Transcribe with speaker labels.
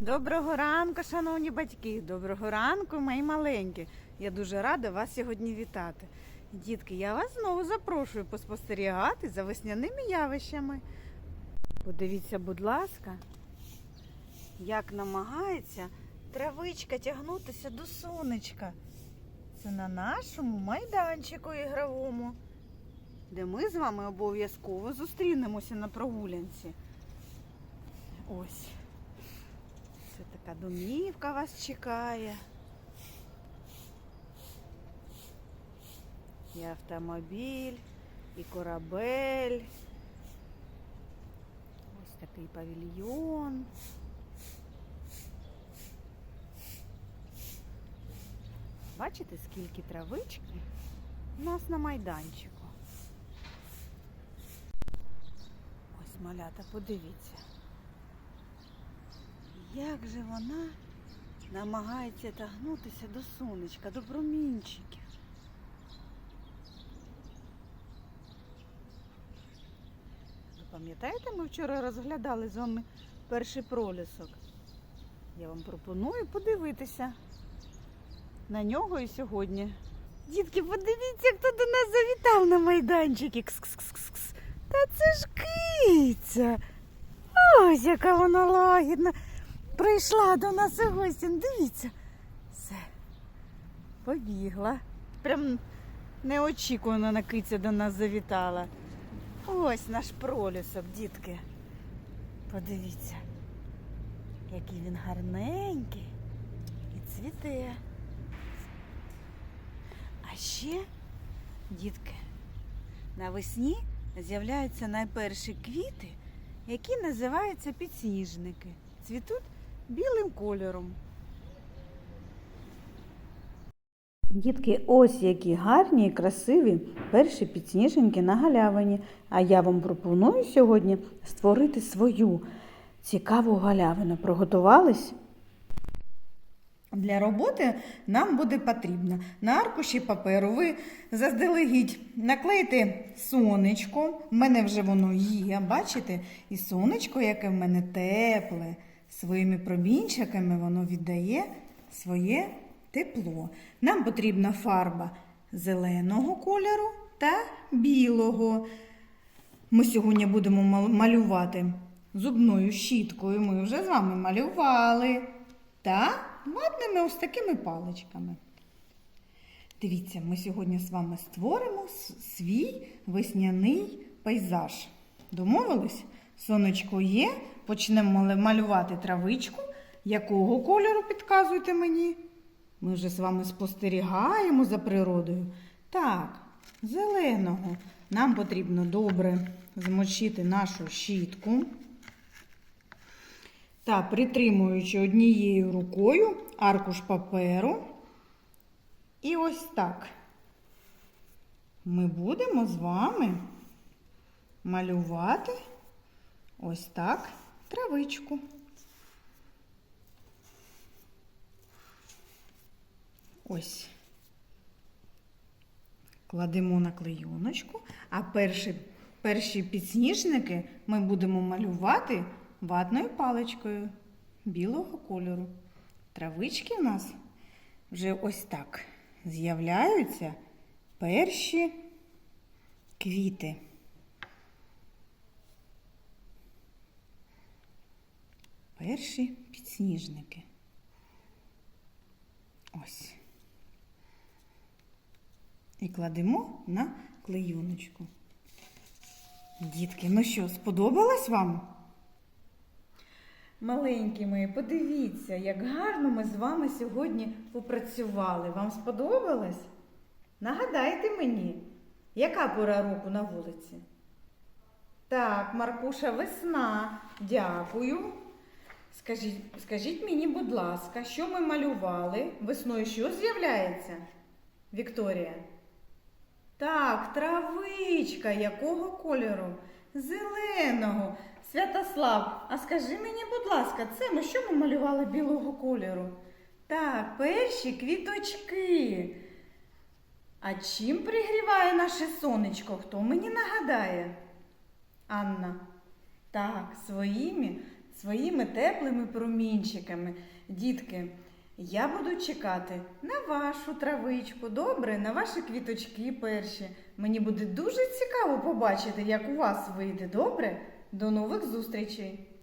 Speaker 1: Доброго ранку, шановні батьки. Доброго ранку, мої маленькі. Я дуже рада вас сьогодні вітати. Дітки, я вас знову запрошую поспостерігати за весняними явищами. Подивіться, будь ласка, як намагається травичка тягнутися до сонечка. Це на нашому майданчику ігровому, де ми з вами обов'язково зустрінемося на прогулянці. Ось. Це така домівка вас чекає. І автомобіль, і корабель. Ось такий павільйон. Бачите, скільки травички у нас на майданчику. Ось малята, подивіться. Як же вона намагається тягнутися до сонечка, до промінчиків. Ви пам'ятаєте, ми вчора розглядали з вами перший пролісок? Я вам пропоную подивитися на нього і сьогодні. Дітки, подивіться, хто до нас завітав на майданчики. Кс-кс-кс-кс. Та це ж киця. Ось яка вона лагідна. Прийшла до нас у гості. Дивіться. Все. Побігла. Прям неочікувано на киця до нас завітала. Ось наш пролісок, дітки. Подивіться, який він гарненький і цвіте. А ще, дітки, навесні з'являються найперші квіти, які називаються підсніжники. Цвітуть білим кольором. Дітки, ось які гарні і красиві перші підсніженьки на галявині. А я вам пропоную сьогодні створити свою цікаву галявину. Проготувались? Для роботи нам буде потрібно на аркуші паперу ви заздалегідь наклеїте сонечко. В мене вже воно є, бачите? І сонечко, яке в мене тепле, своїми промінчиками воно віддає своє тепло. Нам потрібна фарба зеленого кольору та білого. Ми сьогодні будемо малювати зубною щіткою. Ми вже з вами малювали. Та ватними ось такими паличками. Дивіться, ми сьогодні з вами створимо свій весняний пейзаж. Домовились? Сонечко є. Почнемо малювати травичку. Якого кольору підказуйте мені? Ми вже з вами спостерігаємо за природою. Так, зеленого. Нам потрібно добре змочити нашу щітку та притримуючи однією рукою аркуш паперу. І ось так ми будемо з вами малювати ось так травичку. Ось. Кладемо на клейоночку, а перші, перші підсніжники ми будемо малювати ватною паличкою білого кольору. Травички в нас вже ось так з'являються перші квіти. Перші підсніжники. Ось. І кладемо на клейоночку. Дітки, ну що, сподобалось вам? Маленькі мої, подивіться, як гарно ми з вами сьогодні попрацювали. Вам сподобалось? Нагадайте мені, яка пора року на вулиці? Так, Маркуша, весна. Дякую. Скажіть, скажіть мені, будь ласка, що ми малювали? Весною що з'являється? Вікторія? Так, травичка. Якого кольору? Зеленого. Святослав, а скажи мені, будь ласка, це ми що ми малювали білого кольору? Так, перші квіточки. А чим пригріває наше сонечко? Хто мені нагадає? Анна. Так, своїми своїми теплими промінчиками. Дітки, я буду чекати на вашу травичку, добре, на ваші квіточки перші. Мені буде дуже цікаво побачити, як у вас вийде, добре? До нових зустрічей!